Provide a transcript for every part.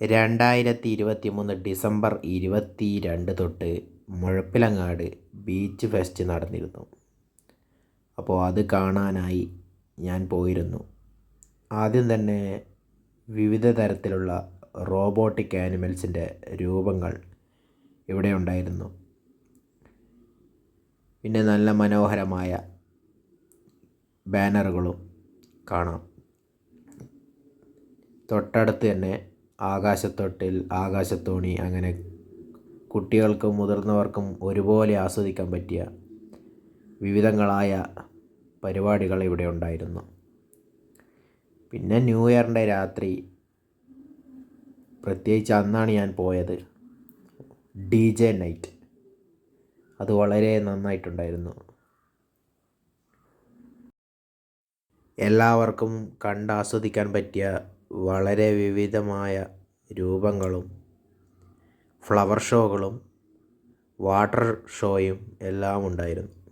രണ്ടായിരത്തി ഇരുപത്തി മൂന്ന് ഡിസംബർ ഇരുപത്തി രണ്ട് തൊട്ട് മുഴപ്പിലങ്ങാട് ബീച്ച് ഫെസ്റ്റ് നടന്നിരുന്നു. അപ്പോൾ അത് കാണാനായി ഞാൻ പോയിരുന്നു. ആദ്യം തന്നെ വിവിധ തരത്തിലുള്ള റോബോട്ടിക് ആനിമൽസിന്റെ രൂപങ്ങൾ ഇവിടെ ഉണ്ടായിരുന്നു. പിന്നെ നല്ല മനോഹരമായ ബാനറുകളും കാണാം. തൊട്ടടുത്ത് തന്നെ ആകാശത്തൊട്ടിൽ ആകാശത്തോണി അങ്ങനെ കുട്ടികൾക്കും മുതിർന്നവർക്കും ഒരുപോലെ ആസ്വദിക്കാൻ പറ്റിയ വിവിധങ്ങളായ പരിപാടികൾ ഇവിടെ ഉണ്ടായിരുന്നു. പിന്നെ ന്യൂ ഇയറിന്റെ രാത്രി പ്രത്യേകിച്ച് അന്നാണ് ഞാൻ പോയത് ഡി ജെ നൈറ്റ്. അത് വളരെ നന്നായിട്ടുണ്ടായിരുന്നു. എല്ലാവർക്കും കണ്ടാസ്വദിക്കാൻ പറ്റിയ വളരെ വിവിധമായ രൂപങ്ങളും ഫ്ലവർ ഷോകളും വാട്ടർ ഷോയും എല്ലാം ഉണ്ടായിരുന്നു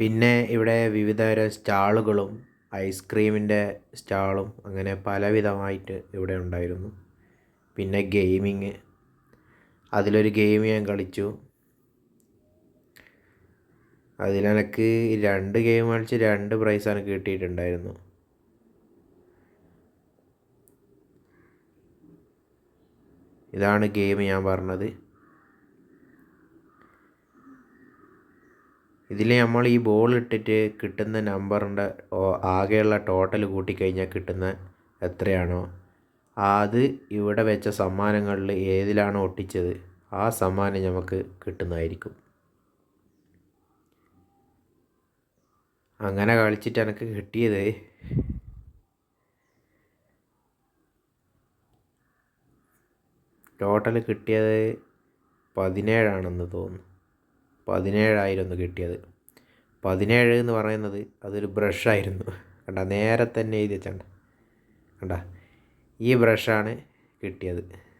പിന്നെ ഇവിടെ വിവിധതരം സ്റ്റാളുകളും ഐസ്ക്രീമിന്റെ സ്റ്റാളും അങ്ങനെ പലവിധമായിട്ട് ഇവിടെ ഉണ്ടായിരുന്നു. പിന്നെ ഗെയിമിങ്. അതിലൊരു ഗെയിം ഞാൻ കളിച്ചു. അതിലെനക്ക് രണ്ട് ഗെയിം കളിച്ച് രണ്ട് പ്രൈസാണ് കിട്ടിയിട്ടുണ്ടായിരുന്നു. ഇതാണ് ഗെയിം ഞാൻ പറഞ്ഞത്. ഇതിൽ നമ്മൾ ഈ ബോൾ ഇട്ടിട്ട് കിട്ടുന്ന നമ്പറിന്റെ ആകെയുള്ള ടോട്ടൽ കൂട്ടിക്കഴിഞ്ഞാൽ കിട്ടുന്ന എത്രയാണോ? അത് ഇവിടെ വെച്ച സമ്മാനങ്ങളിൽ ഏതിലാണോ ഒട്ടിച്ചത്? ആ സമ്മാനം നമുക്ക് കിട്ടുന്നതായിരിക്കും. അങ്ങനെ കളിച്ചിട്ട് എനിക്ക് കിട്ടിയത് ടോട്ടൽ കിട്ടിയത് പതിനേഴാണെന്ന് തോന്നുന്നു. പതിനേഴായിരുന്നു കിട്ടിയത്. പതിനേഴ് എന്ന് പറയുന്നത് അതൊരു ബ്രഷായിരുന്നു കണ്ട നേരെ തന്നെ എഴുതി വെച്ചണ്ട. കണ്ട ഈ ബ്രഷാണ് കിട്ടിയത്.